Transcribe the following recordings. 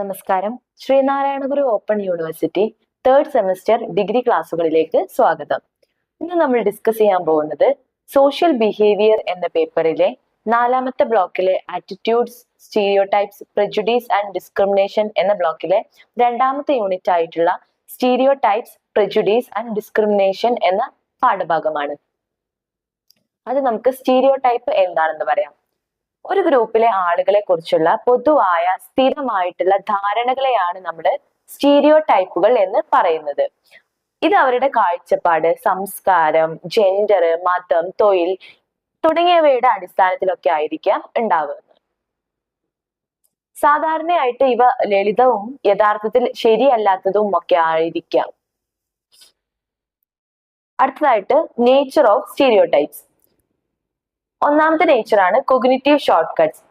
നമസ്കാരം. Sreenarayanaguru open university third semester degree ക്ലാസ്സുകളിലേക്ക് സ്വാഗതം. ഇന്ന് നമ്മൾ ഡിസ്കസ് ചെയ്യാൻ പോകുന്നത് സോഷ്യൽ ബിഹേവിയർ എന്ന പേപ്പറിലെ നാലാമത്തെ ബ്ലോക്കിലെ attitudes stereotypes prejudice and discrimination എന്ന ബ്ലോക്കിലെ രണ്ടാമത്തെ യൂണിറ്റ് ആയിട്ടുള്ള സ്റ്റീരിയോടൈപ്സ് പ്രജുഡീസ് ആൻഡ് ഡിസ്ക്രിമിനേഷൻ എന്ന പാഠഭാഗമാണ്. അത് നമുക്ക് സ്റ്റീരിയോടൈപ്പ് എന്താണെന്ന് പറയാം. ഒരു ഗ്രൂപ്പിലെ ആളുകളെ കുറിച്ചുള്ള പൊതുവായ സ്ഥിരമായിട്ടുള്ള ധാരണകളെയാണ് നമ്മൾ സ്റ്റീരിയോ ടൈപ്പുകൾ എന്ന് പറയുന്നത്. ഇത് അവരുടെ കാഴ്ചപ്പാട് സംസ്കാരം ജെൻഡർ മതം തൊഴിൽ തുടങ്ങിയവയുടെ അടിസ്ഥാനത്തിലൊക്കെ ആയിരിക്കാം ഉണ്ടാവുന്നത്. സാധാരണയായിട്ട് ഇവ ലളിതവും യഥാർത്ഥത്തിൽ ശരിയല്ലാത്തതും ഒക്കെ ആയിരിക്കാം. അടുത്തതായിട്ട് നേച്ചർ ഓഫ് സ്റ്റീരിയോ ടൈപ്സ് ഒന്നാമത്തെ നേച്ചറാണ് കൊഗ്നിറ്റീവ് ഷോർട്ട് കട്ട്സ്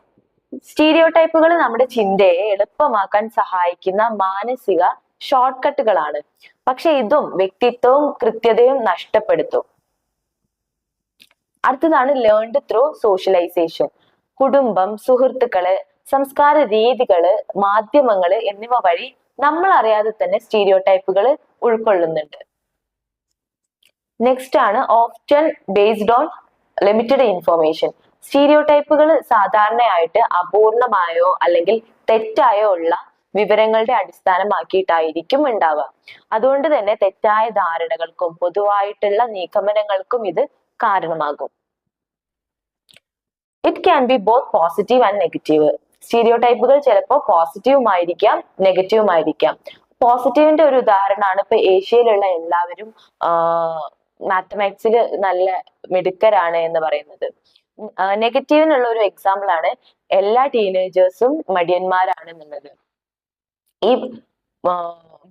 സ്റ്റീരിയോ ടൈപ്പുകൾ നമ്മുടെ ചിന്തയെ എളുപ്പമാക്കാൻ സഹായിക്കുന്ന മാനസിക ഷോർട്ട് കട്ടുകളാണ് പക്ഷെ ഇതും വ്യക്തിത്വവും കൃത്യതയും നഷ്ടപ്പെടുത്തും. അടുത്തതാണ് ലേൺഡ് ത്രൂ സോഷ്യലൈസേഷൻ കുടുംബം സുഹൃത്തുക്കൾ സംസ്കാര രീതികൾ മാധ്യമങ്ങൾ എന്നിവ വഴി നമ്മൾ അറിയാതെ തന്നെ സ്റ്റീരിയോ ടൈപ്പുകൾ ഉൾക്കൊള്ളുന്നുണ്ട്. നെക്സ്റ്റ് ആണ് often based on limited information stereo ടൈപ്പുകൾ സാധാരണയായിട്ട് അപൂർണമായോ അല്ലെങ്കിൽ തെറ്റായോ ഉള്ള വിവരങ്ങളുടെ അടിസ്ഥാനമാക്കിയിട്ടായിരിക്കും ഉണ്ടാവുക. അതുകൊണ്ട് തന്നെ തെറ്റായ ധാരണകൾക്കും പൊതുവായിട്ടുള്ള നിഗമനങ്ങൾക്കും ഇത് കാരണമാകും. It can be both positive and negative സ്റ്റീരിയോടൈപ്പുകൾ ചിലപ്പോൾ പോസിറ്റീവുമായിരിക്കാം നെഗറ്റീവുമായിരിക്കാം നെഗറ്റീവും പോസിറ്റീവിന്റെ ഒരു ഉദാഹരണമാണ് ഇപ്പൊ ഏഷ്യയിലുള്ള എല്ലാവരും മാത്തമാറ്റിക്സിൽ നല്ല മിടുക്കരാണ് എന്ന് പറയുന്നത്. നെഗറ്റീവിനുള്ള ഒരു എക്സാമ്പിൾ ആണ് എല്ലാ ടീനേജേഴ്സും മടിയന്മാരാണെന്നുള്ളത്. ഈ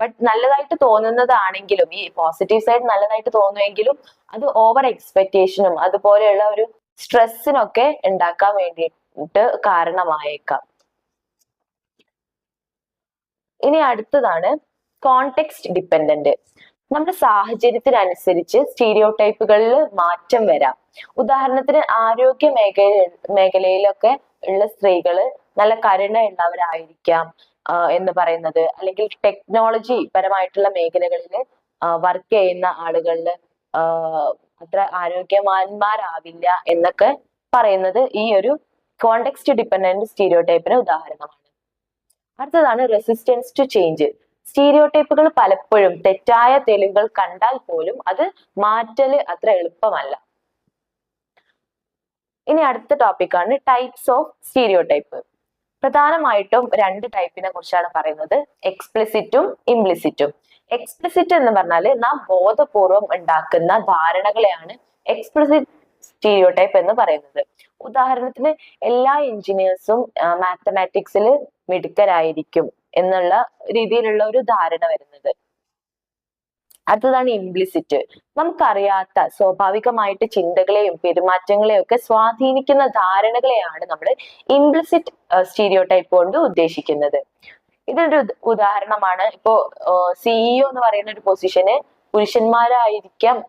ബട്ട് നല്ലതായിട്ട് തോന്നുന്നതാണെങ്കിലും ഈ പോസിറ്റീവ് സൈഡ് നല്ലതായിട്ട് തോന്നുമെങ്കിലും അത് ഓവർ എക്സ്പെക്റ്റേഷനും അതുപോലെയുള്ള ഒരു സ്ട്രെസ്സിനൊക്കെ ഉണ്ടാക്കാൻ വേണ്ടിയിട്ട് കാരണമായേക്കാം. ഇനി അടുത്തതാണ് കോണ്ടെക്സ്റ്റ് ഡിപ്പെൻഡന്റ് നമ്മുടെ സാഹചര്യത്തിനനുസരിച്ച് സ്റ്റീരിയോ ടൈപ്പുകളിൽ മാറ്റം വരാം. ഉദാഹരണത്തിന് ആരോഗ്യ മേഖല മേഖലയിലൊക്കെ ഉള്ള സ്ത്രീകൾ നല്ല കരുണ ഉള്ളവരായിരിക്കാം എന്ന് പറയുന്നത്. അല്ലെങ്കിൽ ടെക്നോളജി പരമായിട്ടുള്ള മേഖലകളിൽ വർക്ക് ചെയ്യുന്ന ആളുകളിൽ അത്ര ആരോഗ്യവാന്മാരാവില്ല എന്നൊക്കെ പറയുന്നത് ഈ ഒരു കോണ്ടെക്സ്റ്റ് ഡിപ്പെൻഡന്റ് സ്റ്റീരിയോ ടൈപ്പിന് ഉദാഹരണമാണ്. അടുത്തതാണ് റെസിസ്റ്റൻസ് ടു ചേഞ്ച് സ്റ്റീരിയോ ടൈപ്പുകൾ പലപ്പോഴും തെറ്റായ തെളിവുകൾ കണ്ടാൽ പോലും അത് മാറ്റൽ അത്ര എളുപ്പമല്ല. ഇനി അടുത്ത ടോപ്പിക്കാണ് ടൈപ്സ് ഓഫ് സ്റ്റീരിയോടൈപ്പ് പ്രധാനമായിട്ടും രണ്ട് ടൈപ്പിനെ കുറിച്ചാണ് പറയുന്നത്. എക്സ്പ്ലിസിറ്റും ഇംപ്ലിസിറ്റും എക്സ്പ്ലിസിറ്റ് എന്ന് പറഞ്ഞാൽ നാം ബോധപൂർവം ഉണ്ടാക്കുന്ന ധാരണകളെയാണ് എക്സ്പ്ലിസിറ്റ് സ്റ്റീരിയോടൈപ്പ് എന്ന് പറയുന്നത്. ഉദാഹരണത്തിന് എല്ലാ എഞ്ചിനീയേഴ്സും മാത്തമാറ്റിക്സിൽ മിടുക്കരായിരിക്കും. എന്നുള്ള രീതിയിലുള്ള ഒരു ധാരണ വരുന്നത്. അടുത്തതാണ് ഇംപ്ലിസിറ്റ് നമുക്കറിയാത്ത സ്വാഭാവികമായിട്ട് ചിന്തകളെയും പെരുമാറ്റങ്ങളെയും ഒക്കെ സ്വാധീനിക്കുന്ന ധാരണകളെയാണ് നമ്മൾ ഇംപ്ലിസിറ്റ് സ്റ്റീരിയോ ടൈപ്പ് കൊണ്ട് ഉദ്ദേശിക്കുന്നത്. ഇതൊരു ഉദാഹരണമാണ്. ഇപ്പോ സിഇഒ എന്ന് പറയുന്ന ഒരു പൊസിഷന് പുരുഷന്മാരായിരിക്കാം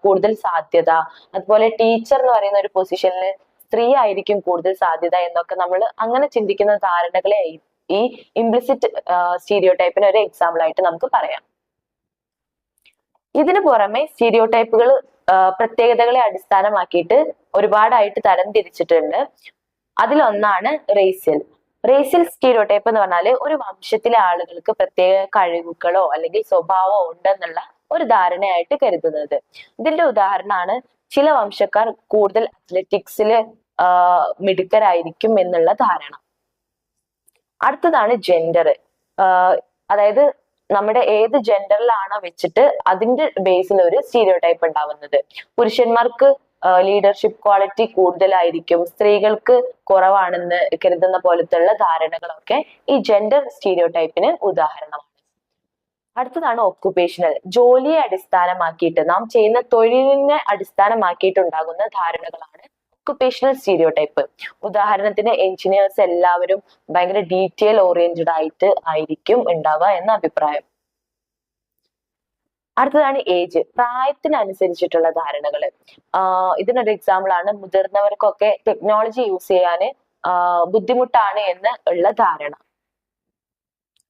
കൂടുതൽ സാധ്യത. അതുപോലെ ടീച്ചർ എന്ന് പറയുന്ന ഒരു പൊസിഷനിൽ സ്ത്രീ ആയിരിക്കും കൂടുതൽ സാധ്യത എന്നൊക്കെ നമ്മൾ അങ്ങനെ ചിന്തിക്കുന്ന ധാരണകളെ ഈ ഇംപ്ലിസിറ്റ് സ്റ്റീരിയോ ടൈപ്പിന് ഒരു എക്സാമ്പിൾ ആയിട്ട് നമുക്ക് പറയാം. ഇതിനു പുറമെ സ്റ്റീരിയോ ടൈപ്പുകൾ പ്രത്യേകതകളെ അടിസ്ഥാനമാക്കിയിട്ട് ഒരുപാടായിട്ട് തരം തിരിച്ചിട്ടുണ്ട്. അതിലൊന്നാണ് റേസിൽ റേസിൽ സ്റ്റീരിയോ ടൈപ്പ് എന്ന് പറഞ്ഞാൽ ഒരു വംശത്തിലെ ആളുകൾക്ക് പ്രത്യേക കഴിവുകളോ അല്ലെങ്കിൽ സ്വഭാവമോ ഉണ്ടെന്നുള്ള ഒരു ധാരണയായിട്ട് കരുതുന്നത്. ഇതിന്റെ ഉദാഹരണമാണ് ചില വംശക്കാർ കൂടുതൽ അത്ലറ്റിക്സിൽ മിടുക്കരായിരിക്കും എന്നുള്ള ധാരണ. അടുത്തതാണ് ജെൻഡർ അതായത് നമ്മുടെ ഏത് ജെൻഡറിലാണോ വെച്ചിട്ട് അതിന്റെ ബേസിൽ ഒരു സ്റ്റീരിയോ ടൈപ്പ് ഉണ്ടാവുന്നത്. പുരുഷന്മാർക്ക് ലീഡർഷിപ്പ് ക്വാളിറ്റി കൂടുതലായിരിക്കും. സ്ത്രീകൾക്ക് കുറവാണെന്ന് കരുതുന്ന പോലത്തുള്ള ധാരണകളൊക്കെ ഈ ജെൻഡർ സ്റ്റീരിയോ ടൈപ്പിന് ഉദാഹരണമാണ്. അടുത്തതാണ് ഓക്കുപേഷണൽ ജോലിയെ അടിസ്ഥാനമാക്കിയിട്ട് നാം ചെയ്യുന്ന തൊഴിലിനെ അടിസ്ഥാനമാക്കിയിട്ടുണ്ടാകുന്ന ധാരണകളാണ് ഒക്കുപേഷണൽ സ്റ്റീരിയോ ടൈപ്പ് ഉദാഹരണത്തിന് എഞ്ചിനീയേഴ്സ് എല്ലാവരും ഭയങ്കര ഡീറ്റെയിൽ ഓറിയന്റഡ് ആയിട്ട് ആയിരിക്കും ഉണ്ടാവുക എന്ന അഭിപ്രായം. അടുത്തതാണ് ഏജ് പ്രായത്തിനനുസരിച്ചിട്ടുള്ള ധാരണകൾ. ഇതിനൊരു എക്സാമ്പിൾ ആണ്. മുതിർന്നവർക്കൊക്കെ ടെക്നോളജി യൂസ് ചെയ്യാൻ ബുദ്ധിമുട്ടാണ് എന്ന് ഉള്ള ധാരണ.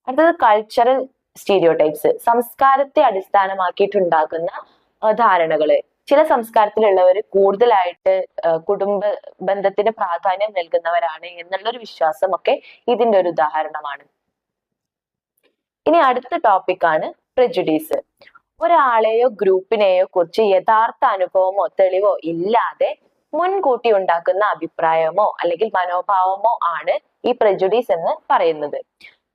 അടുത്തത് കൾച്ചറൽ സ്റ്റീരിയോടൈപ്സ് സംസ്കാരത്തെ അടിസ്ഥാനമാക്കിയിട്ടുണ്ടാക്കുന്ന ധാരണകൾ ചില സംസ്കാരത്തിലുള്ളവർ കൂടുതലായിട്ട് കുടുംബ ബന്ധത്തിന് പ്രാധാന്യം നൽകുന്നവരാണ് എന്നുള്ളൊരു വിശ്വാസമൊക്കെ ഇതിന്റെ ഒരു ഉദാഹരണമാണ്. ഇനി അടുത്ത ടോപ്പിക്കാണ് പ്രജുഡീസ് ഒരാളെയോ ഗ്രൂപ്പിനെയോ കുറിച്ച് യഥാർത്ഥ അനുഭവമോ തെളിവോ ഇല്ലാതെ മുൻകൂട്ടി ഉണ്ടാക്കുന്ന അഭിപ്രായമോ അല്ലെങ്കിൽ മനോഭാവമോ ആണ് ഈ പ്രജുഡീസ് എന്ന് പറയുന്നത്.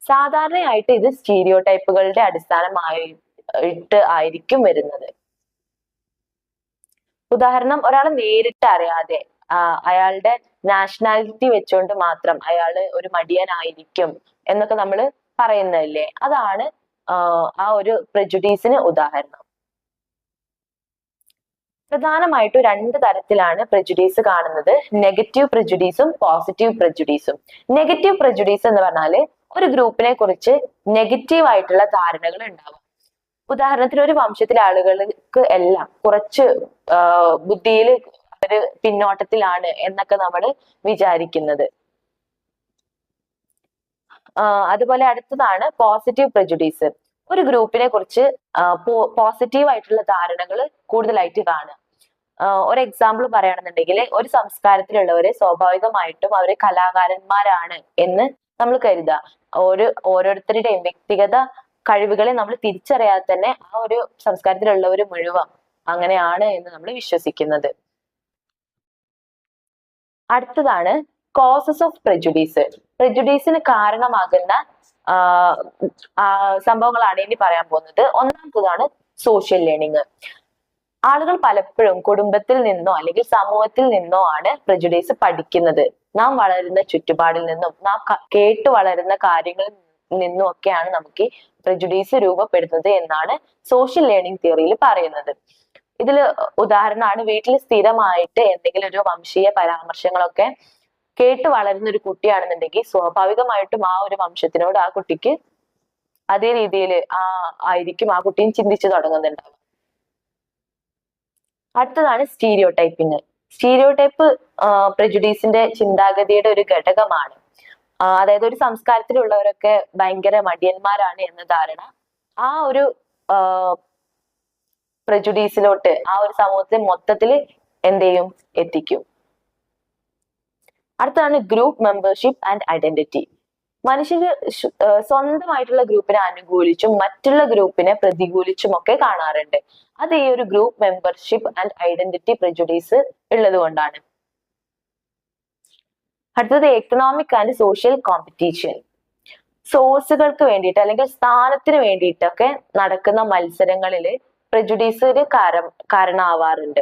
സാധാരണയായിട്ട് ഇത് സ്റ്റീരിയോ ടൈപ്പുകളുടെ അടിസ്ഥാനമായിട്ട് ആയിരിക്കും വരുന്നത്. ഉദാഹരണം ഒരാളെ നേരിട്ട് അറിയാതെ അയാളുടെ നാഷണാലിറ്റി വെച്ചുകൊണ്ട് മാത്രം അയാൾ ഒരു മടിയനായിരിക്കും എന്നൊക്കെ നമ്മൾ പറയുന്നതല്ലേ? അതാണ് ആ, ഒരു പ്രജുഡീസിന് ഉദാഹരണം. പ്രധാനമായിട്ടും രണ്ട് തരത്തിലാണ് പ്രജുഡീസ് കാണുന്നത്. നെഗറ്റീവ് പ്രജുഡീസും പോസിറ്റീവ് പ്രജുഡീസും നെഗറ്റീവ് പ്രജുഡീസ് എന്ന് പറഞ്ഞാൽ ഒരു ഗ്രൂപ്പിനെ കുറിച്ച് നെഗറ്റീവ് ആയിട്ടുള്ള ധാരണകൾ ഉണ്ടാവും ഉദാഹരണത്തിന് ഒരു വംശത്തിലെ ആളുകൾക്ക് എല്ലാം കുറച്ച് ബുദ്ധിയിൽ അവർ പിന്നോട്ടത്തിലാണ് എന്നൊക്കെ നമ്മൾ വിചാരിക്കുന്നത്. അതുപോലെ അടുത്തതാണ് പോസിറ്റീവ് പ്രജുഡീസ് ഒരു ഗ്രൂപ്പിനെ കുറിച്ച് പോസിറ്റീവ് ആയിട്ടുള്ള ധാരണകൾ കൂടുതലായിട്ട് കാണുക. ഒരു എക്സാമ്പിൾ പറയുകയാണെന്നുണ്ടെങ്കിൽ ഒരു സംസ്കാരത്തിലുള്ളവരെ സ്വാഭാവികമായിട്ടും അവർ കലാകാരന്മാരാണ് എന്ന് നമ്മൾ കരുതുക. ഒരു ഓരോരുത്തരുടെയും വ്യക്തിഗത കഴിവുകളെ നമ്മൾ തിരിച്ചറിയാതെ തന്നെ ആ ഒരു സംസ്കാരത്തിലുള്ളവർ മുഴുവൻ അങ്ങനെയാണ് എന്ന് നമ്മൾ വിശ്വസിക്കുന്നത്. അടുത്തതാണ് കോസസ് ഓഫ് പ്രജുഡീസ് പ്രജുഡീസിന് കാരണമാകുന്ന സംഭവങ്ങളാണ് ഇനി പറയാൻ പോകുന്നത്. ഒന്നാമത്തതാണ് സോഷ്യൽ ലേണിംഗ് ആളുകൾ പലപ്പോഴും കുടുംബത്തിൽ നിന്നോ അല്ലെങ്കിൽ സമൂഹത്തിൽ നിന്നോ ആണ് പ്രജുഡീസ് പഠിക്കുന്നത്. നാം വളരുന്ന ചുറ്റുപാടിൽ നിന്നും നാം കേട്ട് വളരുന്ന കാര്യങ്ങളിൽ നിന്നും ഒക്കെയാണ് നമുക്ക് പ്രജുഡീസ് രൂപപ്പെടുന്നത് എന്നാണ് സോഷ്യൽ ലേണിംഗ് തിയറിയിൽ പറയുന്നത്. ഇതിൽ ഉദാഹരണമാണ് വീട്ടിൽ സ്ഥിരമായിട്ട് എന്തെങ്കിലും ഒരു വംശീയ പരാമർശങ്ങളൊക്കെ കേട്ട് വളരുന്ന ഒരു കുട്ടിയാണെന്നുണ്ടെങ്കിൽ സ്വാഭാവികമായിട്ടും ആ ഒരു വംശത്തിനോട് ആ കുട്ടിക്ക് അതേ രീതിയിൽ ആ ആയിരിക്കും ആ കുട്ടിയും ചിന്തിച്ചു തുടങ്ങുന്നുണ്ടാവും അടുത്തതാണ് സ്റ്റീരിയോ ടൈപ്പിങ് സ്റ്റീരിയോ ടൈപ്പ് പ്രജുഡീസിന്റെ ചിന്താഗതിയുടെ ഒരു ഘടകമാണ്. അതായത് ഒരു സംസ്കാരത്തിലുള്ളവരൊക്കെ ഭയങ്കര മടിയന്മാരാണ് എന്ന ധാരണ. ആ ഒരു പ്രജുഡീസിലോട്ട് ആ ഒരു സമൂഹത്തെ മൊത്തത്തിൽ എന്ത് ചെയ്യും? എത്തിക്കും. അടുത്താണ് ഗ്രൂപ്പ് മെമ്പർഷിപ്പ് ആൻഡ് ഐഡന്റിറ്റി മനുഷ്യര് സ്വന്തമായിട്ടുള്ള ഗ്രൂപ്പിനെ അനുകൂലിച്ചും മറ്റുള്ള ഗ്രൂപ്പിനെ പ്രതികൂലിച്ചും ഒക്കെ കാണാറുണ്ട്. അത് ഈ ഒരു group membership and identity prejudice ഉള്ളത് കൊണ്ടാണ്. അടുത്തത് എക്കണോമിക് ആൻഡ് സോഷ്യൽ കോമ്പറ്റീഷൻ സോഴ്സുകൾക്ക് വേണ്ടിയിട്ട് അല്ലെങ്കിൽ സ്ഥാനത്തിന് വേണ്ടിയിട്ടൊക്കെ നടക്കുന്ന മത്സരങ്ങളിൽ പ്രജുഡീസിന് കാരം കാരണമാവാറുണ്ട്.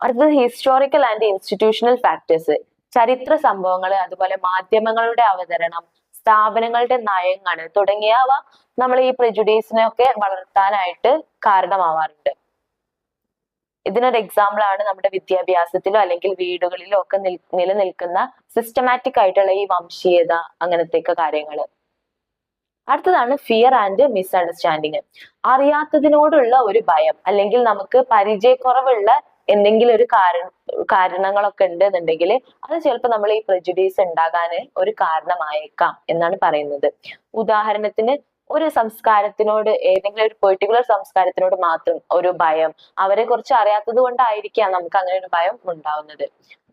അടുത്തത് ഹിസ്റ്റോറിക്കൽ ആൻഡ് ഇൻസ്റ്റിറ്റ്യൂഷണൽ ഫാക്ടേഴ്സ് ചരിത്ര സംഭവങ്ങൾ അതുപോലെ മാധ്യമങ്ങളുടെ അവതരണം സ്ഥാപനങ്ങളുടെ നയങ്ങൾ തുടങ്ങിയവ നമ്മൾ ഈ പ്രജുഡീസിനെയൊക്കെ വളർത്താനായിട്ട് കാരണമാവാറുണ്ട്. ഇതിനൊരു എക്സാമ്പിൾ ആണ് നമ്മുടെ വിദ്യാഭ്യാസത്തിലോ അല്ലെങ്കിൽ വീടുകളിലോ ഒക്കെ നിൽ നിലനിൽക്കുന്ന സിസ്റ്റമാറ്റിക് ആയിട്ടുള്ള ഈ വംശീയത അങ്ങനത്തെയൊക്കെ കാര്യങ്ങൾ അടുത്തതാണ് ഫിയർ ആൻഡ് മിസ്അണ്ടർസ്റ്റാൻഡിങ് അറിയാത്തതിനോടുള്ള ഒരു ഭയം അല്ലെങ്കിൽ നമുക്ക് പരിചയക്കുറവുള്ള എന്തെങ്കിലും ഒരു കാരണം കാരണങ്ങളൊക്കെ ഉണ്ടെന്നുണ്ടെങ്കിൽ അത് ചിലപ്പോൾ നമ്മൾ ഈ പ്രജുഡീസ് ഉണ്ടാകാൻ ഒരു കാരണമായേക്കാം എന്നാണ് പറയുന്നത്. ഉദാഹരണത്തിന് ഒരു സംസ്കാരത്തിനോട് ഏതെങ്കിലും ഒരു പെർട്ടിക്കുലർ സംസ്കാരത്തിനോട് മാത്രം ഒരു ഭയം അവരെ കുറിച്ച് അറിയാത്തത് കൊണ്ടായിരിക്കാം നമുക്ക് അങ്ങനെ ഒരു ഭയം ഉണ്ടാവുന്നത്.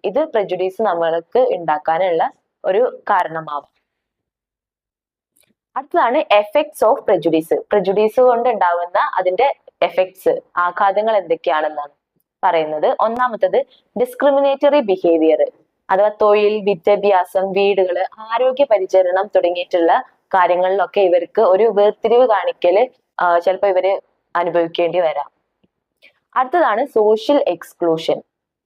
ഇത് പ്രജുഡീസ് നമ്മൾക്ക് ഉണ്ടാക്കാനുള്ള ഒരു കാരണമാവാം. അടുത്തതാണ് എഫക്ട്സ് ഓഫ് പ്രജുഡീസ് പ്രജുഡീസ് കൊണ്ട് ഉണ്ടാവുന്ന അതിന്റെ എഫക്ട്സ് ആഘാതങ്ങൾ എന്തൊക്കെയാണെന്നാണ് പറയുന്നത്. ഒന്നാമത്തത് ഡിസ്ക്രിമിനേറ്ററി ബിഹേവിയർ അഥവാ തൊഴിൽ വിദ്യാഭ്യാസം വീടുകൾ ആരോഗ്യ പരിചരണം തുടങ്ങിയിട്ടുള്ള കാര്യങ്ങളിലൊക്കെ ഇവർക്ക് ഒരു വേർതിരിവ് കാണിക്കൽ ചിലപ്പോൾ ഇവർ അനുഭവിക്കേണ്ടി വരാം. അടുത്തതാണ് സോഷ്യൽ എക്സ്ക്ലൂഷൻ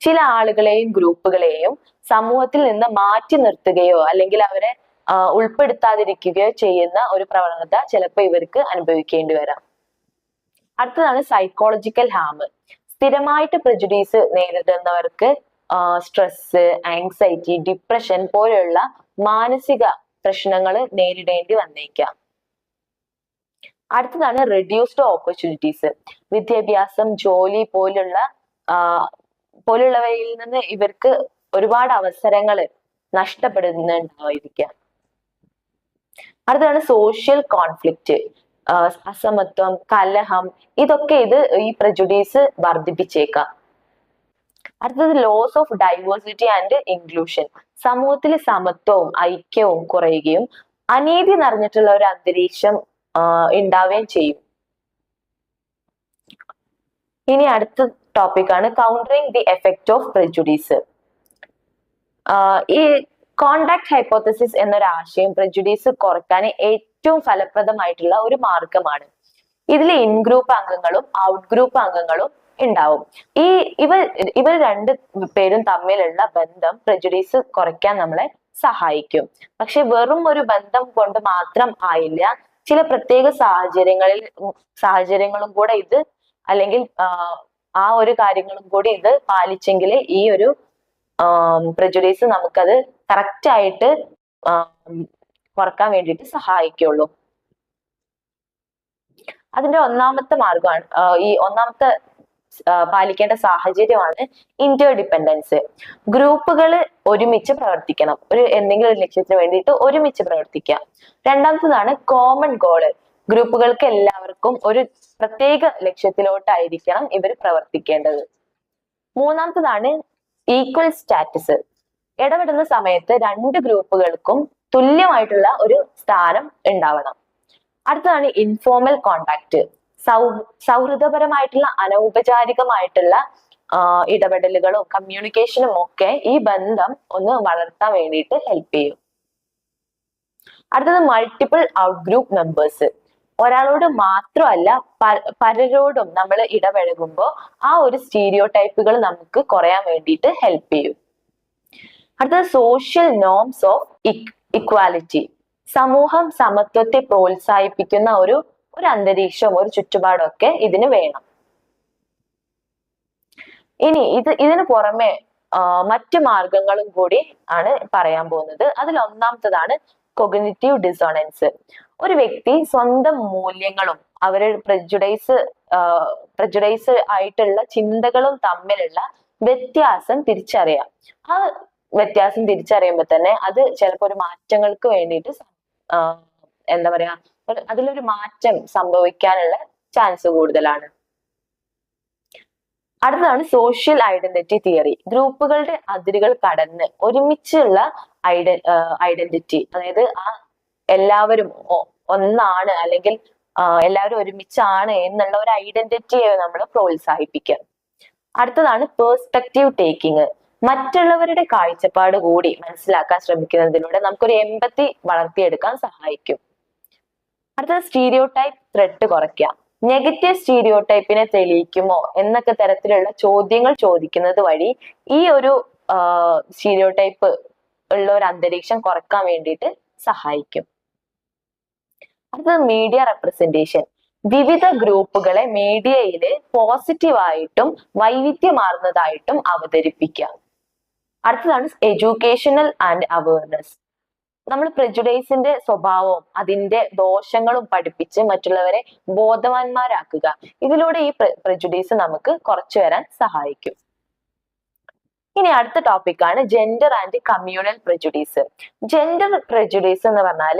ചില ആളുകളെയും ഗ്രൂപ്പുകളെയും സമൂഹത്തിൽ നിന്ന് മാറ്റി നിർത്തുകയോ അല്ലെങ്കിൽ അവരെ ഉൾപ്പെടുത്താതിരിക്കുകയോ ചെയ്യുന്ന ഒരു പ്രവണത ചിലപ്പോൾ ഇവർക്ക് അനുഭവിക്കേണ്ടി വരാം. അടുത്തതാണ് സൈക്കോളജിക്കൽ ഹാം സ്ഥിരമായിട്ട് പ്രജുഡീസ് നേരിടുന്നവർക്ക് സ്ട്രെസ് ആങ്സൈറ്റി ഡിപ്രഷൻ പോലെയുള്ള മാനസിക പ്രശ്നങ്ങൾ നേരിടേണ്ടി വന്നേക്കാം. അടുത്തതാണ് റെഡ്യൂസ്ഡ് ഓപ്പർച്യൂണിറ്റീസ് വിദ്യാഭ്യാസം ജോലി പോലുള്ള പോലുള്ളവയിൽ നിന്ന് ഇവർക്ക് ഒരുപാട് അവസരങ്ങൾ നഷ്ടപ്പെടുന്നുണ്ടായിരിക്കാം. അടുത്തതാണ് സോഷ്യൽ കോൺഫ്ലിക്റ്റ് അസമത്വം കലഹം ഇതൊക്കെ ഇത് ഈ പ്രജുഡീസ് വർദ്ധിപ്പിച്ചേക്കാം. അടുത്തത് loss of diversity and inclusion സമൂഹത്തിൽ സമത്വവും ഐക്യവും കുറയുകയും അനീതി നിറഞ്ഞിട്ടുള്ള ഒരു അന്തരീക്ഷം ഉണ്ടാവുകയും ചെയ്യും. ഇനി അടുത്ത ടോപ്പിക്കാണ് countering the effect of prejudice ഈ കോണ്ടാക്ട് ഹൈപ്പോത്തസിസ് എന്നൊരു ആശയം പ്രജുഡീസ് കുറയ്ക്കാൻ ഏറ്റവും ഫലപ്രദമായിട്ടുള്ള ഒരു മാർഗമാണ്. ഇതിൽ ഇൻ ഗ്രൂപ്പ് അംഗങ്ങളും ഔട്ട് ഗ്രൂപ്പ് അംഗങ്ങളും ഉണ്ടാവും. ഈ ഇവർ ഇവർ രണ്ട് പേരും തമ്മിലുള്ള ബന്ധം പ്രജുഡീസ് കുറയ്ക്കാൻ നമ്മളെ സഹായിക്കും. പക്ഷെ വെറും ഒരു ബന്ധം കൊണ്ട് മാത്രം ആയില്ല. ചില പ്രത്യേക സാഹചര്യങ്ങളിൽ സാഹചര്യങ്ങളും കൂടെ ഇത് അല്ലെങ്കിൽ ആ ഒരു കാര്യങ്ങളും കൂടി ഇത് പാലിച്ചെങ്കിൽ ഈ ഒരു പ്രജുഡീസ് നമുക്കത് കറക്റ്റ് ആയിട്ട് കുറയ്ക്കാൻ വേണ്ടിയിട്ട് സഹായിക്കുള്ളൂ. അതിന്റെ ഒന്നാമത്തെ മാർഗമാണ് ഈ ഒന്നാമത്തെ പാലിക്കേണ്ട സാഹചര്യമാണ് ഇന്റർ ഡിപ്പെൻഡൻസ് ഗ്രൂപ്പുകൾ ഒരുമിച്ച് പ്രവർത്തിക്കണം. ഒരു എന്തെങ്കിലും ഒരു ലക്ഷ്യത്തിന് വേണ്ടിയിട്ട് ഒരുമിച്ച് പ്രവർത്തിക്കുക. രണ്ടാമത്തതാണ് കോമൺ ഗോൾ ഗ്രൂപ്പുകൾക്ക് എല്ലാവർക്കും ഒരു പ്രത്യേക ലക്ഷ്യത്തിലോട്ടായിരിക്കണം ഇവർ പ്രവർത്തിക്കേണ്ടത്. മൂന്നാമത്തതാണ് ഈക്വൽ സ്റ്റാറ്റസ് ഇടപെടുന്ന സമയത്ത് രണ്ട് ഗ്രൂപ്പുകൾക്കും തുല്യമായിട്ടുള്ള ഒരു സ്ഥാനം ഉണ്ടാവണം. അടുത്തതാണ് ഇൻഫോർമൽ കോണ്ടാക്ട് സൗ സൗഹൃദപരമായിട്ടുള്ള അനൗപചാരികമായിട്ടുള്ള ഇടപെടലുകളും കമ്മ്യൂണിക്കേഷനും ഒക്കെ ഈ ബന്ധം ഒന്ന് വളർത്താൻ വേണ്ടിയിട്ട് ഹെൽപ്പ് ചെയ്യും. അടുത്തത് മൾട്ടിപ്പിൾ ഔട്ട് ഗ്രൂപ്പ് മെമ്പേഴ്സ് ഒരാളോട് മാത്രമല്ല പലരോടും നമ്മൾ ഇടപഴകുമ്പോൾ ആ ഒരു സ്റ്റീരിയോ ടൈപ്പുകൾ നമുക്ക് കുറയാൻ വേണ്ടിയിട്ട് ഹെൽപ്പ് ചെയ്യും. അടുത്തത് സോഷ്യൽ നോംസ് ഓഫ് ഇക്വാലിറ്റി സമൂഹം സമത്വത്തെ പ്രോത്സാഹിപ്പിക്കുന്ന ഒരു ഒരു അന്തരീക്ഷവും ഒരു ചുറ്റുപാടും ഒക്കെ ഇതിന് വേണം. ഇനി ഇത് ഇതിന് പുറമെ മറ്റു മാർഗങ്ങളും കൂടി ആണ് പറയാൻ പോകുന്നത്. അതിൽ ഒന്നാമത്തതാണ് കൊഗ്നിറ്റീവ് ഡിസോണൻസ് ഒരു വ്യക്തി സ്വന്തം മൂല്യങ്ങളും അവരുടെ പ്രജുഡൈസ് പ്രജുഡൈസ് ആയിട്ടുള്ള ചിന്തകളും തമ്മിലുള്ള വ്യത്യാസം തിരിച്ചറിയാം. ആ വ്യത്യാസം തിരിച്ചറിയുമ്പോൾ തന്നെ അത് ചിലപ്പോൾ ഒരു മാറ്റങ്ങൾക്ക് വേണ്ടിയിട്ട് എന്താ പറയാ അതിലൊരു മാറ്റം സംഭവിക്കാനുള്ള ചാൻസ് കൂടുതലാണ്. അടുത്തതാണ് സോഷ്യൽ ഐഡന്റിറ്റി തിയറി ഗ്രൂപ്പുകളുടെ അതിരുകൾ കടന്ന് ഒരുമിച്ചുള്ള ഐഡ ഐഡന്റിറ്റി അതായത് ആ എല്ലാവരും ഒന്നാണ് അല്ലെങ്കിൽ എല്ലാവരും ഒരുമിച്ചാണ് എന്നുള്ള ഒരു ഐഡന്റിറ്റിയെ നമ്മൾ പ്രോത്സാഹിപ്പിക്കുക. അടുത്തതാണ് പേഴ്സ്പെക്റ്റീവ് ടേക്കിങ് മറ്റുള്ളവരുടെ കാഴ്ചപ്പാട് കൂടി മനസ്സിലാക്കാൻ ശ്രമിക്കുന്നതിലൂടെ നമുക്കൊരു എമ്പത്തി വളർത്തിയെടുക്കാൻ സഹായിക്കും. അടുത്തത് സ്റ്റീരിയോ ടൈപ്പ് ത്രെട്ട് കുറയ്ക്കുക. നെഗറ്റീവ് സ്റ്റീരിയോ ടൈപ്പിനെ തെളിയിക്കുമോ എന്നൊക്കെ തരത്തിലുള്ള ചോദ്യങ്ങൾ ചോദിക്കുന്നത് വഴി ഈ ഒരു സ്റ്റീരിയോ ടൈപ്പ് ഉള്ള ഒരു അന്തരീക്ഷം കുറയ്ക്കാൻ വേണ്ടിയിട്ട് സഹായിക്കും. അടുത്തത് മീഡിയ റെപ്രസെന്റേഷൻ വിവിധ ഗ്രൂപ്പുകളെ മീഡിയയിൽ പോസിറ്റീവായിട്ടും വൈവിധ്യമാർന്നതായിട്ടും അവതരിപ്പിക്കുക. അടുത്തതാണ് എഡ്യൂക്കേഷണൽ ആൻഡ് അവയർനെസ് നമ്മൾ പ്രജുഡൈസിന്റെ സ്വഭാവവും അതിന്റെ ദോഷങ്ങളും പഠിപ്പിച്ച് മറ്റുള്ളവരെ ബോധവാന്മാരാക്കുക. ഇതിലൂടെ ഈ പ്രജുഡൈസ് നമുക്ക് കുറച്ചു വരാൻ സഹായിക്കും. ഇനി അടുത്ത ടോപ്പിക്കാണ് gender and communal prejudice gender prejudice എന്ന് പറഞ്ഞാൽ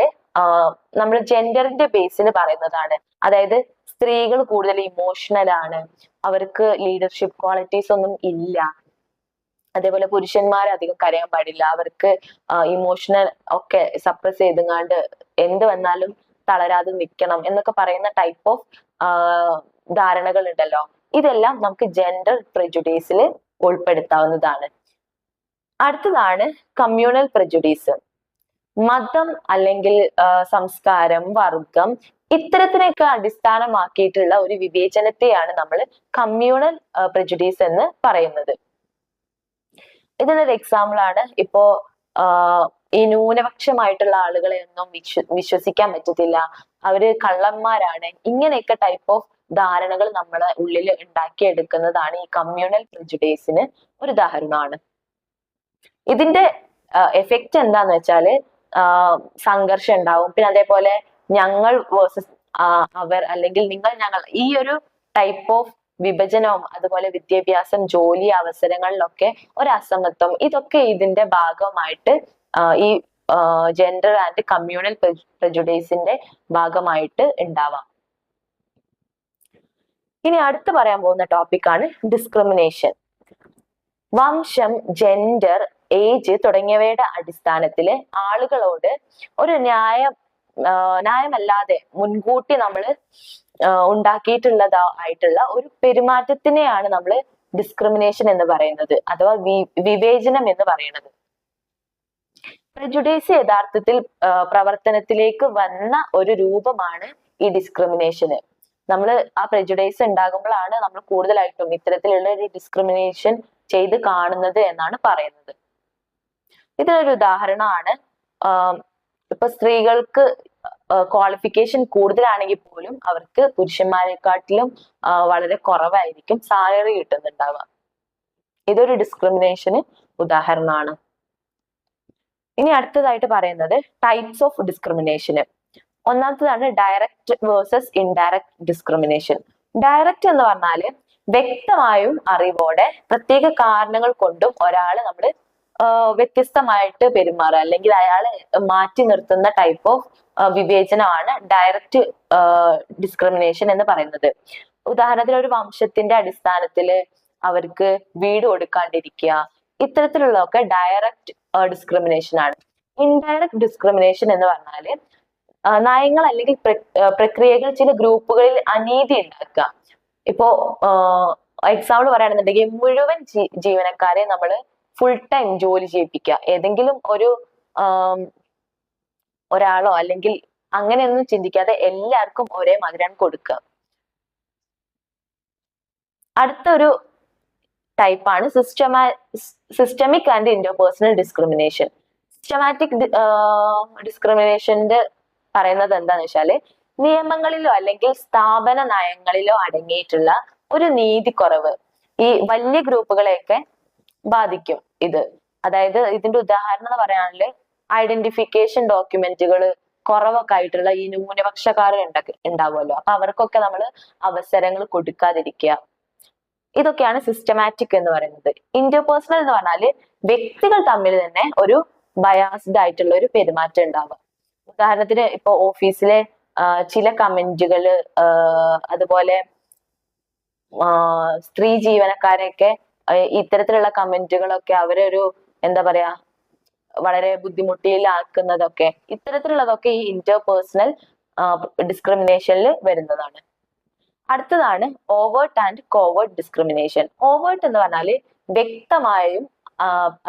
നമ്മൾ ജെൻഡറിന്റെ ബേസിൽ പറയുന്നതാണ്. അതായത് സ്ത്രീകൾ കൂടുതൽ ഇമോഷണൽ ആണ്. അവർക്ക് ലീഡർഷിപ്പ് ക്വാളിറ്റീസ് ഒന്നും ഇല്ല. അതേപോലെ പുരുഷന്മാരെ അധികം കരയാൻ പാടില്ല. അവർക്ക് ഇമോഷണൽ ഒക്കെ സപ്രസ് ചെയ്തുങ്ങാണ്ട് എന്ത് വന്നാലും തളരാതെ നിൽക്കണം എന്നൊക്കെ പറയുന്ന ടൈപ്പ് ഓഫ് ധാരണകൾ ഉണ്ടല്ലോ ഇതെല്ലാം നമുക്ക് ജെൻഡർ പ്രജുഡീസിൽ ഉൾപ്പെടുത്താവുന്നതാണ്. അടുത്തതാണ് കമ്മ്യൂണൽ പ്രജുഡീസ് മതം അല്ലെങ്കിൽ സംസ്കാരം വർഗം ഇത്തരത്തിനൊക്കെ അടിസ്ഥാനമാക്കിയിട്ടുള്ള ഒരു വിവേചനത്തെയാണ് നമ്മൾ കമ്മ്യൂണൽ പ്രജുഡീസ് എന്ന് പറയുന്നത്. ഇതിനൊരു എക്സാമ്പിൾ ആണ്. ഇപ്പോ ഈ ന്യൂനപക്ഷമായിട്ടുള്ള ആളുകളെ ഒന്നും വിശ്വ വിശ്വസിക്കാൻ പറ്റത്തില്ല. അവർ കള്ളന്മാരാണ്. ഇങ്ങനെയൊക്കെ ടൈപ്പ് ഓഫ് ധാരണകൾ നമ്മളെ ഉള്ളിൽ ഉണ്ടാക്കിയെടുക്കുന്നതാണ് ഈ കമ്മ്യൂണൽ പ്രിജുഡേസിന് ഒരു ഉദാഹരണമാണ്. ഇതിന്റെ എഫക്റ്റ് എന്താന്ന് വെച്ചാൽ സംഘർഷം ഉണ്ടാവും. പിന്നെ അതേപോലെ ഞങ്ങൾ വേഴ്സസ് അവർ അല്ലെങ്കിൽ നിങ്ങൾ ഞങ്ങൾ ഈ ഒരു ടൈപ്പ് ഓഫ് വിഭജനവും അതുപോലെ വിദ്യാഭ്യാസം ജോലി അവസരങ്ങളിലൊക്കെ ഒരു അസമത്വം ഇതൊക്കെ ഇതിന്റെ ഭാഗമായിട്ട് ഈ ജെൻഡർ ആൻഡ് കമ്മ്യൂണൽ പ്രജുഡൈസിന്റെ ഭാഗമായിട്ട് ഉണ്ടാവാം ഇനി അടുത്ത് പറയാൻ പോകുന്ന ടോപ്പിക്കാണ് ഡിസ്ക്രിമിനേഷൻ വംശം ജെൻഡർ ഏജ് തുടങ്ങിയവയുടെ അടിസ്ഥാനത്തിൽ ആളുകളോട് ഒരു ന്യായം ന്യായമല്ലാതെ മുൻകൂട്ടി നമ്മൾ ഉണ്ടാക്കിയിട്ടുള്ളതായിട്ടുള്ള ഒരു പെരുമാറ്റത്തിനെയാണ് നമ്മൾ ഡിസ്ക്രിമിനേഷൻ എന്ന് പറയുന്നത് അഥവാ വിവേചനം എന്ന് പറയുന്നത്. പ്രജുഡേസ് യഥാർത്ഥത്തിൽ പ്രവർത്തനത്തിലേക്ക് വന്ന ഒരു രൂപമാണ് ഈ ഡിസ്ക്രിമിനേഷന് നമ്മൾ ആ പ്രജുഡേസ് ഉണ്ടാകുമ്പോഴാണ് നമ്മൾ കൂടുതലായിട്ടും ഇത്തരത്തിലുള്ള ഒരു ഡിസ്ക്രിമിനേഷൻ ചെയ്ത് കാണുന്നത് എന്നാണ് പറയുന്നത്. ഇതിനൊരു ഉദാഹരണമാണ് ഇപ്പൊ സ്ത്രീകൾക്ക് ക്വാളിഫിക്കേഷൻ കൂടുതലാണെങ്കിൽ പോലും അവർക്ക് പുരുഷന്മാരെക്കാട്ടിലും വളരെ കുറവായിരിക്കും സാലറി കിട്ടുന്നുണ്ടാവുക. ഇതൊരു ഡിസ്ക്രിമിനേഷന് ഉദാഹരണമാണ്. ഇനി അടുത്തതായിട്ട് പറയുന്നത് types of discrimination ഒന്നാമത്തതാണ് direct versus indirect discrimination direct എന്ന് പറഞ്ഞാൽ വ്യക്തമായും അറിവോടെ പ്രത്യേക കാരണങ്ങൾ കൊണ്ടും ഒരാൾ നമ്മൾ വ്യത്യസ്തമായിട്ട് പെരുമാറുക. അല്ലെങ്കിൽ അയാളെ മാറ്റി നിർത്തുന്ന ടൈപ്പ് ഓഫ് വിവേചനമാണ് ഡയറക്റ്റ് ഡിസ്ക്രിമിനേഷൻ എന്ന് പറയുന്നത്. ഉദാഹരണത്തിന് ഒരു വംശത്തിന്റെ അടിസ്ഥാനത്തിൽ അവർക്ക് വീട് കൊടുക്കാണ്ടിരിക്കുക. ഇത്തരത്തിലുള്ളതൊക്കെ ഡയറക്റ്റ് ഡിസ്ക്രിമിനേഷൻ ആണ്. ഇൻഡയറക്റ്റ് ഡിസ്ക്രിമിനേഷൻ എന്ന് പറഞ്ഞാൽ നയങ്ങൾ അല്ലെങ്കിൽ പ്രക്രിയകൾ ചില ഗ്രൂപ്പുകളിൽ അനീതി ഉണ്ടാക്കുക. ഇപ്പോ എക്സാമ്പിൾ പറയുകയാണെന്നുണ്ടെങ്കിൽ മുഴുവൻ ജീവനക്കാരെ നമ്മൾ ഫുൾ ടൈം ജോലി ചെയ്യിപ്പിക്കുക. ഏതെങ്കിലും ഒരു ഒരാളോ അല്ലെങ്കിൽ അങ്ങനെയൊന്നും ചിന്തിക്കാതെ എല്ലാവർക്കും ഒരേ മധുരം കൊടുക്കുക. അടുത്തൊരു ടൈപ്പാണ് സിസ്റ്റമാ systemic and interpersonal discrimination systematic ഡിസ്ക്രിമിനേഷന്റെ പറയുന്നത് എന്താന്ന് വെച്ചാൽ നിയമങ്ങളിലോ അല്ലെങ്കിൽ സ്ഥാപന നയങ്ങളിലോ അടങ്ങിയിട്ടുള്ള ഒരു നീതി കുറവ് ഈ വലിയ ഗ്രൂപ്പുകളെയൊക്കെ ബാധിക്കും ഇത്. അതായത് ഇതിന്റെ ഉദാഹരണം എന്ന് പറയുകയാണെങ്കിൽ ഐഡന്റിഫിക്കേഷൻ ഡോക്യുമെന്റുകൾ കുറവൊക്കെ ആയിട്ടുള്ള ഈ ന്യൂനപക്ഷക്കാർ ഉണ്ടാവുമല്ലോ. അപ്പൊ അവർക്കൊക്കെ നമ്മൾ അവസരങ്ങൾ കൊടുക്കാതിരിക്കുക. ഇതൊക്കെയാണ് സിസ്റ്റമാറ്റിക് എന്ന് പറയുന്നത്. ഇന്റർപേഴ്സണൽ എന്ന് പറഞ്ഞാൽ വ്യക്തികൾ തമ്മിൽ തന്നെ ഒരു ബയാസ്ഡ് ആയിട്ടുള്ള ഒരു പെരുമാറ്റം ഉണ്ടാവുക. ഉദാഹരണത്തിന് ഇപ്പൊ ഓഫീസിലെ ചില കമന്റുകൾ അതുപോലെ സ്ത്രീ ജീവനക്കാരെയൊക്കെ ഇത്തരത്തിലുള്ള കമന്റുകളൊക്കെ അവരൊരു എന്താ പറയാ വളരെ ബുദ്ധിമുട്ടിയിലാക്കുന്നതൊക്കെ ഇത്തരത്തിലുള്ളതൊക്കെ ഈ ഇന്റർപേഴ്സണൽ ഡിസ്ക്രിമിനേഷനിൽ വരുന്നതാണ്. അടുത്തതാണ് overt and covert discrimination overt എന്ന് പറഞ്ഞാൽ വ്യക്തമായും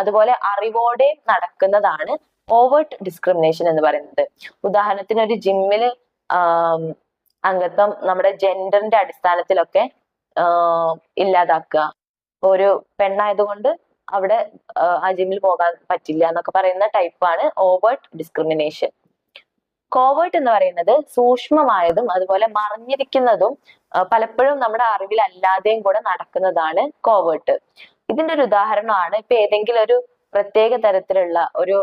അതുപോലെ അറിവോടെ നടക്കുന്നതാണ് ഓവേർട്ട് ഡിസ്ക്രിമിനേഷൻ എന്ന് പറയുന്നത്. ഉദാഹരണത്തിന് ഒരു ജിമ്മിൽ അംഗത്വം നമ്മുടെ ജെൻഡറിന്റെ അടിസ്ഥാനത്തിലൊക്കെ ഇല്ലാതാക്കുക. ഒരു പെണ്ണായതുകൊണ്ട് അവിടെ ആ ജിമ്മിൽ പോകാൻ പറ്റില്ല എന്നൊക്കെ പറയുന്ന ടൈപ്പാണ് ഓവേർട്ട് ഡിസ്ക്രിമിനേഷൻ കോവേർട്ട് എന്ന് പറയുന്നത് സൂക്ഷ്മമായതും അതുപോലെ മറിഞ്ഞിരിക്കുന്നതും പലപ്പോഴും നമ്മുടെ അറിവിൽ അല്ലാതെയും കൂടെ നടക്കുന്നതാണ് കോവേർട്ട് ഇതിന്റെ ഒരു ഉദാഹരണമാണ് ഇപ്പൊ ഏതെങ്കിലും ഒരു പ്രത്യേക തരത്തിലുള്ള ഒരു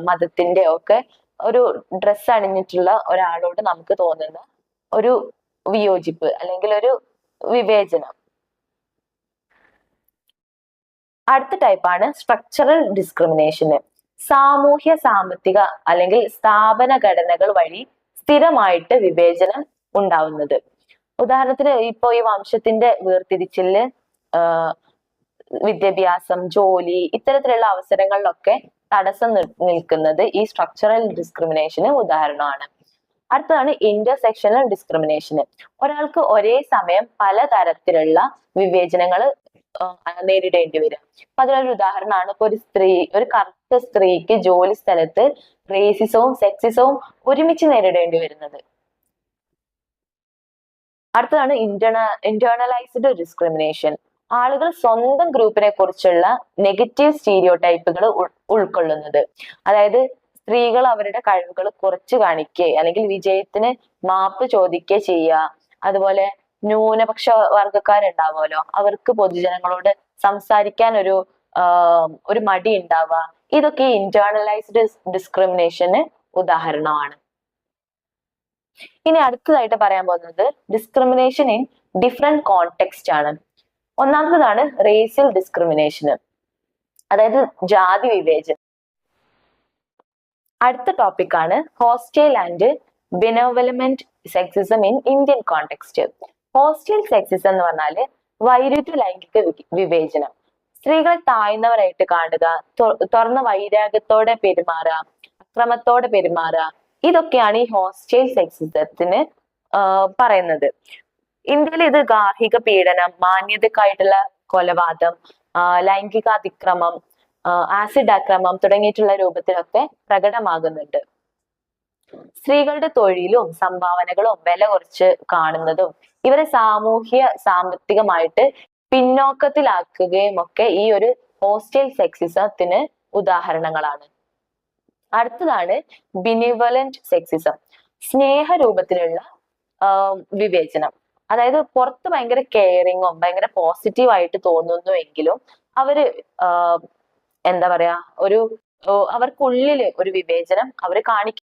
മതത്തിന്റെ ഒക്കെ ഒരു ഡ്രസ്സ് അണിഞ്ഞിട്ടുള്ള ഒരാളോട് നമുക്ക് തോന്നുന്ന ഒരു വിയോജിപ്പ് അല്ലെങ്കിൽ ഒരു വിവേചനം. അടുത്ത ടൈപ്പാണ് സ്ട്രക്ചറൽ ഡിസ്ക്രിമിനേഷന് സാമൂഹ്യ സാമ്പത്തിക അല്ലെങ്കിൽ സ്ഥാപന ഘടനകൾ വഴി സ്ഥിരമായിട്ട് വിവേചനം ഉണ്ടാവുന്നത്. ഉദാഹരണത്തിന് ഇപ്പോ ഈ വംശത്തിന്റെ വേർതിരിച്ചിൽ വിദ്യാഭ്യാസം ജോലി ഇത്തരത്തിലുള്ള അവസരങ്ങളിലൊക്കെ തടസ്സം നിൽക്കുന്നത് ഈ സ്ട്രക്ചറൽ ഡിസ്ക്രിമിനേഷന് ഉദാഹരണമാണ്. അടുത്തതാണ് ഇന്റർസെക്ഷണൽ ഡിസ്ക്രിമിനേഷന് ഒരാൾക്ക് ഒരേ സമയം പലതരത്തിലുള്ള വിവേചനങ്ങൾ നേരിടേണ്ടി വരും അപ്പൊ അതിനൊരു ഉദാഹരണമാണ്. ഇപ്പൊ ഒരു സ്ത്രീ ഒരു കറുത്ത സ്ത്രീക്ക് ജോലി സ്ഥലത്ത് റേസിസവും സെക്സിസവും ഒരുമിച്ച് നേരിടേണ്ടി വരുന്നത് അടുത്തതാണ് ഇന്റേണ ഇന്റേണലൈസ്ഡ് ഡിസ്ക്രിമിനേഷൻ ആളുകൾ സ്വന്തം ഗ്രൂപ്പിനെ കുറിച്ചുള്ള നെഗറ്റീവ് സ്റ്റീരിയോടൈപ്പുകൾ ഉൾക്കൊള്ളുന്നത്. അതായത് സ്ത്രീകൾ അവരുടെ കഴിവുകൾ കുറച്ച് കാണിക്കുക അല്ലെങ്കിൽ വിജയത്തിന് മാപ്പ് ചോദിക്കുക ചെയ്യുക അതുപോലെ ന്യൂനപക്ഷ വർഗക്കാരുണ്ടാവുമല്ലോ അവർക്ക് പൊതുജനങ്ങളോട് സംസാരിക്കാൻ ഒരു ഒരു മടി ഉണ്ടാവുക. ഇതൊക്കെ ഇന്റേണലൈസ്ഡ് ഡിസ്ക്രിമിനേഷന് ഉദാഹരണമാണ്. ഇനി അടുത്തതായിട്ട് പറയാൻ പോകുന്നത് ഡിസ്ക്രിമിനേഷൻ ഇൻ ഡിഫറെന്റ് കോണ്ടെക്സ്റ്റ് ആണ്. ഒന്നാമത്തതാണ് റേസ്യൽ ഡിസ്ക്രിമിനേഷന് അതായത് ജാതി വിവേചനം. അടുത്ത ടോപ്പിക് ആണ് hostile and benevolent sexism in Indian context hostile sexism എന്ന് പറഞ്ഞാൽ വൈരുദ്ധ്യ ലൈംഗിക വിവേചനം. സ്ത്രീകളെ താഴ്ന്നവരായിട്ട് കാണുക തുറന്ന വൈരാഗ്യത്തോടെ പെരുമാറുക അക്രമത്തോടെ പെരുമാറുക ഇതൊക്കെയാണ് ഈ ഹോസ്റ്റൈൽ സെക്സിസത്തിന് പറയുന്നത്. ഇന്ത്യയിൽ ഇത് ഗാർഹിക പീഡനം മാന്യതക്കായിട്ടുള്ള കൊലപാതകം ലൈംഗികാതിക്രമം ആസിഡ് ആക്രമം തുടങ്ങിയിട്ടുള്ള രൂപത്തിലൊക്കെ പ്രകടമാകുന്നുണ്ട്. സ്ത്രീകളുടെ തൊഴിലും സംഭാവനകളും വില കുറച്ച് കാണുന്നതും ഇവരെ സാമൂഹ്യ സാമ്പത്തികമായിട്ട് പിന്നോക്കത്തിലാക്കുകയും ഒക്കെ ഈ ഒരു ഹോസ്റ്റൽ സെക്സിസത്തിന് ഉദാഹരണങ്ങളാണ്. അടുത്തതാണ് ബിനിവലന്റ് സെക്സിസം സ്നേഹരൂപത്തിലുള്ള വിവേചനം. അതായത് പുറത്ത് ഭയങ്കര കെയറിങ്ങും ഭയങ്കര പോസിറ്റീവ് ആയിട്ട് തോന്നുന്നുവെങ്കിലും അവർ എന്താ പറയാ ഒരു അവർക്കുള്ളിൽ ഒരു വിവേചനം അവർ കാണിക്കും